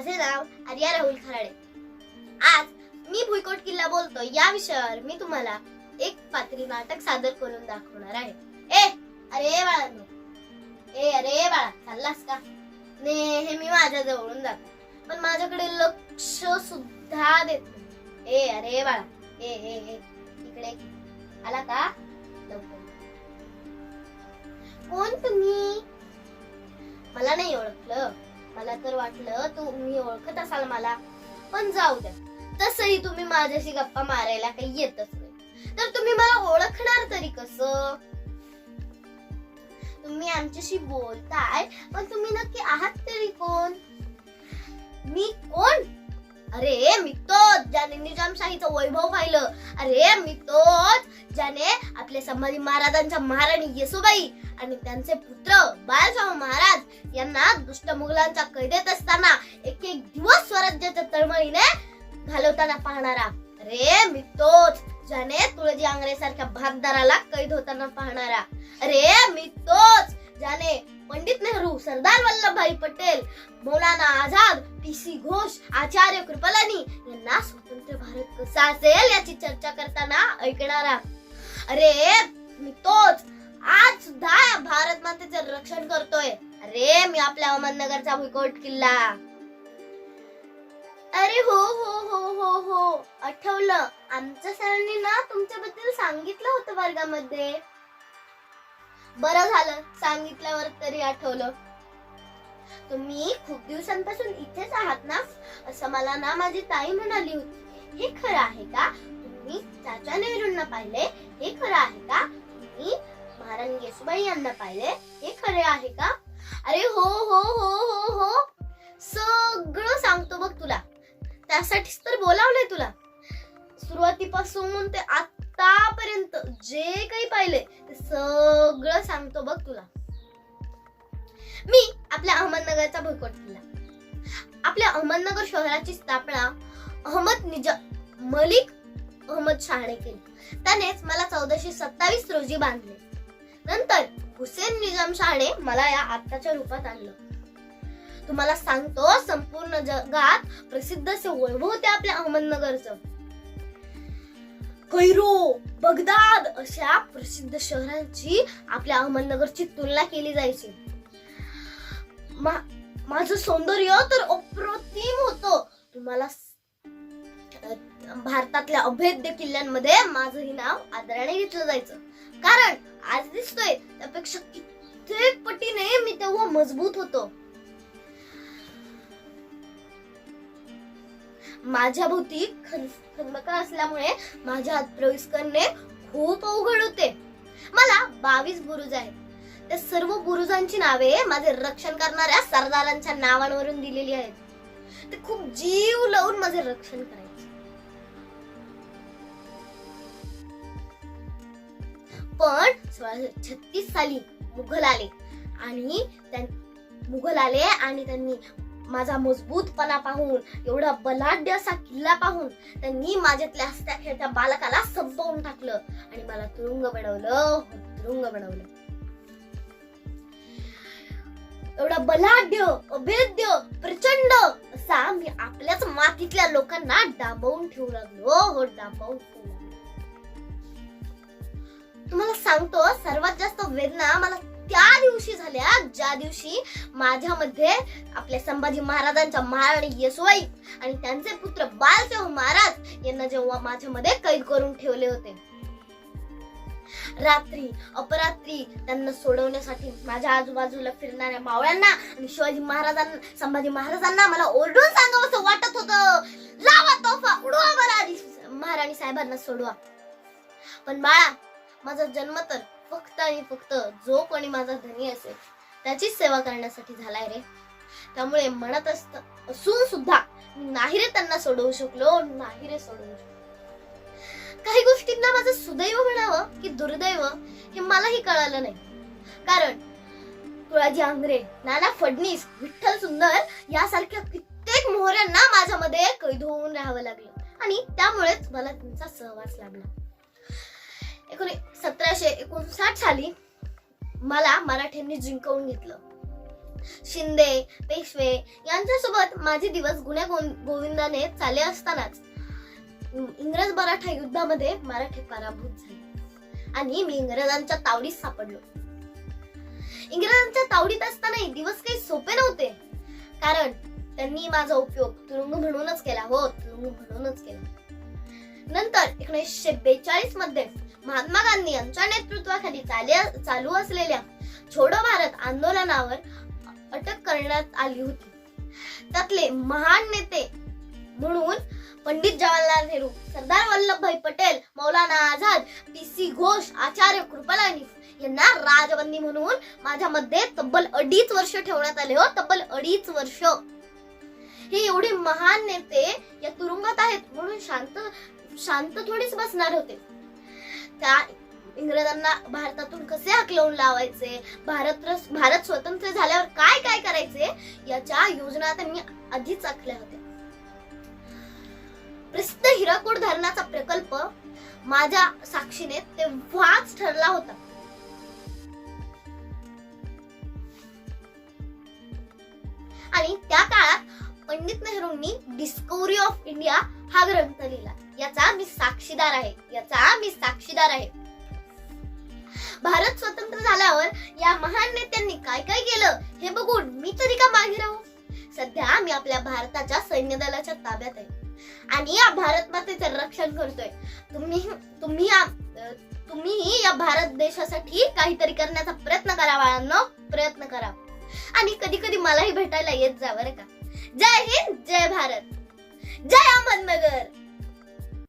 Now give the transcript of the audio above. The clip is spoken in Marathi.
माझे नाव आर्या राहुल खराडे. आज मी भुईकोट किल्ला बोलतो या विषयावर मी तुम्हाला एक पात्री नाटक सादर करून दाखवणार आहे. ए अरे बाळांनो. ए अरे बाळा चाललास का? नेहमी माझ्या जवळून जात पण माझ्याकडे लक्ष सुद्धा देत नाही. ए अरे बाळा. ए ए ए. इकडे. आला का? लवकर. कोण तुम्ही? मला नाही ओळखलं. मला तर वाटलं तुम्ही ओळखत असाल मला. पण जाऊ द्या. तसही तुम्ही माझ्याशी गप्पा मारायला काही येतच नाही. तर तुम्ही मला ओळखणार तरी कसं? तुम्ही आमच्याशी बोलताय पण तुम्ही नक्की आहात तरी कोण? मी कोण? अरे मी ज्याने निजामशाहीचं वैभव पाहिलं. अरे मी तोच ज्याने आपल्या संभाजी महाराजांच्या महाराणी येसुबाई आणि त्यांचे पुत्र बाळशाहू महाराज यांना दुष्ट मुघलांच्या कैदेत असताना एक एक दिवस स्वराज्याच्या तळमळीने घालवताना पाहणारा. अरे मी तोच ज्याने तुळजी आंग्रे सारख्या भागदाराला कैद होताना पाहणारा. अरे मी तोच ज्याने पंडित नेहरू सरदार वल्लभभाई पटेल मौलाना आझाद पी सी घोष आचार्य कृपलानी यांना स्वतंत्र भारत कसा असेल याची चर्चा करताना ऐकणारा. अरे मी तोच. आज सुद्धा भारत मातेचे रक्षण करतोय. अरे मी आपल्या अहमदनगरचा भुईकोट किल्ला. अरे हो हो हो हो हो. आठवलं. आमच्या सरांनी ना तुमच्याबद्दल सांगितलं होतं वर्गामध्ये. बरं झालं. सांगितल्यावर तरी आठवलं. तुम्ही खूप दिवसांपासून इथेच आहात ना? असं मला ना माझी ताई म्हणाली होती. हे खरं आहे का? तुम्ही चाचा नेहरूंना पाहिले? हे खरं आहे का? तुम्ही महाराणी येसुबाई यांना पाहिले? हे खरे आहे का? अरे हो हो हो हो हो. सगळं सांगतो बघ तुला. त्यासाठीच तर बोलावलंय तुला. सुरुवातीपासून ते आतापर्यंत जे काही पाहिले ते सगळं सांगतो बघ तुला. मी आपल्या अहमदनगरचा भुईकोट केला आपल्या अहमदनगर शहराची स्थापना अहमद निजा मलिक अहमद शहाने केली. त्यानेच मला चौदाशे सत्तावीस रोजी बांधले. नंतर हुसेन निजाम शहाने मला या आत्ताच्या रूपात आणलं. तुम्हाला सांगतो संपूर्ण जगात प्रसिद्ध असे वैभव होते आपल्या अहमदनगरचं. कैरो बगदाद अशा प्रसिद्ध शहरांची आपल्या अहमदनगरची तुलना केली जायची. मा- माझं सौंदर्य तर अप्रतिम होतं. तुम्हाला भारतातल्या अभेद्य किल्ल्यांमध्ये माझंही नाव आदराने घेतलं जायचं. कारण आज दिसतोय त्यापेक्षा कित्येक पटीने मी तेव्हा मजबूत होतो. माझ्या भोवती खंदका असल्यामुळे माझ्या हात प्रवेश करणे खूप अवघड होते. मला बावीस बुरुज आहेत. त्या सर्व बुरुजांची नावे माझे रक्षण करणाऱ्या सरदारांच्या नावांवरून दिलेली आहेत. ते खूप जीव लावून माझे रक्षण करायचे. पण सोळाशे छत्तीस साली मुघल आले आणि त्यां- मुघल आले आणि त्यांनी माझा मजबूतपणा पाहून एवढा बलाढ्य असा किल्ला पाहून त्यांनी माझ्यातल्या हसत्या खेळत्या बालकाला संपवून टाकलं आणि मला तुरुंग बनवलं तुरुंग बनवलं एवढा बलाढ्य अभेद्य प्रचंड असा मी आपल्याच मातीतल्या लोकांना डांबवून ठेवू लागलो. हो डांबवून ठेवू लागलो. तुम्हाला सांगतो सर्वात जास्त वेदना मला त्या दिवशी झाल्या ज्या दिवशी माझ्यामध्ये आपल्या संभाजी महाराजांच्या महाराणी येसुबाई आणि त्यांचे पुत्र बालशाहू महाराज यांना जेव्हा माझ्यामध्ये कैद करून ठेवले होते. रात्री अपरात्री त्यांना सोडवण्यासाठी माझ्या आजूबाजूला फिरणाऱ्या मावळ्यांना आणि शिवाजी महाराजांना संभाजी महाराजांना मला ओरडून सांगावं असं वाटत होतं. लावा तोफा उडवा महाराणी महाराणी साहेबांना सोडवा. पण बाळा माझा जन्म तर फक्त आणि फक्त जो कोणी माझा धनी असेल. त्याचीच सेवा करण्यासाठी झालाय रे. त्यामुळे म्हणत असत असून सुद्धा मी नाही रे त्यांना सोडवू शकलो नाही रे सोडवू शकलो. काही गोष्टींना माझं सुदैव म्हणावं की दुर्दैव हे मलाही कळालं नाही. कारण तुळाजी आंग्रे नाना फडणीस विठ्ठल सुंदर यासारख्या कित्येक मोहऱ्यांना माझ्यामध्ये कैद होऊन राहावं लागलं. आणि त्यामुळेच मला त्यांचा सहवास लागला एकोणी सतराशे एकोणसाठ साली मला मराठ्यांनी जिंकवून घेतलं. शिंदे पेशवे यांच्यासोबत माझे दिवस गुण्या गो- गोविंदाने चाले असतानाच इंग्रज मराठा युद्धामध्ये मराठे पराभूत झाले. आणि मी इंग्रजांच्या तावडीत सापडलो. इंग्रजांच्या तावडीत असतानाही दिवस काही सोपे नव्हते. कारण त्यांनी माझा उपयोग तुरुंग म्हणूनच केला. हो तुरुंग म्हणूनच केला. नंतर एकोणीसशे बेचाळीसमध्ये महात्मा गांधी यांच्या नेतृत्वाखाली चालू असलेल्या छोडो भारत आंदोलनावर अटक करण्यात आली होती. त्यातले महान नेते म्हणून पंडित जवाहरलाल नेहरू सरदार वल्लभभाई पटेल मौलाना आझाद पी सी घोष आचार्य कृपलानी यांना राजबंदी म्हणून माझ्यामध्ये तब्बल अडीच वर्ष ठेवण्यात आले हो तब्बल अडीच वर्ष. हे एवढे महान नेते या तुरुंगात आहेत म्हणून शांत शांत थोडीच बसणार होते. त्या इंग्रजांना भारतातून कसे हकलवून लावायचे? भारत भारत स्वतंत्र झाल्यावर काय काय करायचे? याच्या योजना त्यांनी आधीच आखल्या होत्या. प्रसिद्ध हिराकूड धरणाचा प्रकल्प माझ्या साक्षीने तेव्हाच ठरला होता. आणि त्या काळात पंडित नेहरूंनी डिस्कवरी ऑफ इंडिया हा ग्रंथ लिहिला याचा मी साक्षीदार आहे. याचा मी साक्षीदार आहे. भारत स्वतंत्र झाल्यावर या महान नेत्यांनी काय काय केलं हे बघून मी तरी का मागे राहू? सध्या मी आपल्या भारताच्या सैन्य दलाच्या ताब्यात आहे. आणि या भारत मातेचं रक्षण करतोय. तुम्ही तुम्ही या तुम्ही या भारत देशासाठी काहीतरी करण्याचा प्रयत्न करा बाळांनो. प्रयत्न करा. आणि कधी कधी मलाही भेटायला येत जा बरं का. जय हिंद जय भारत. जय अहमदनगर.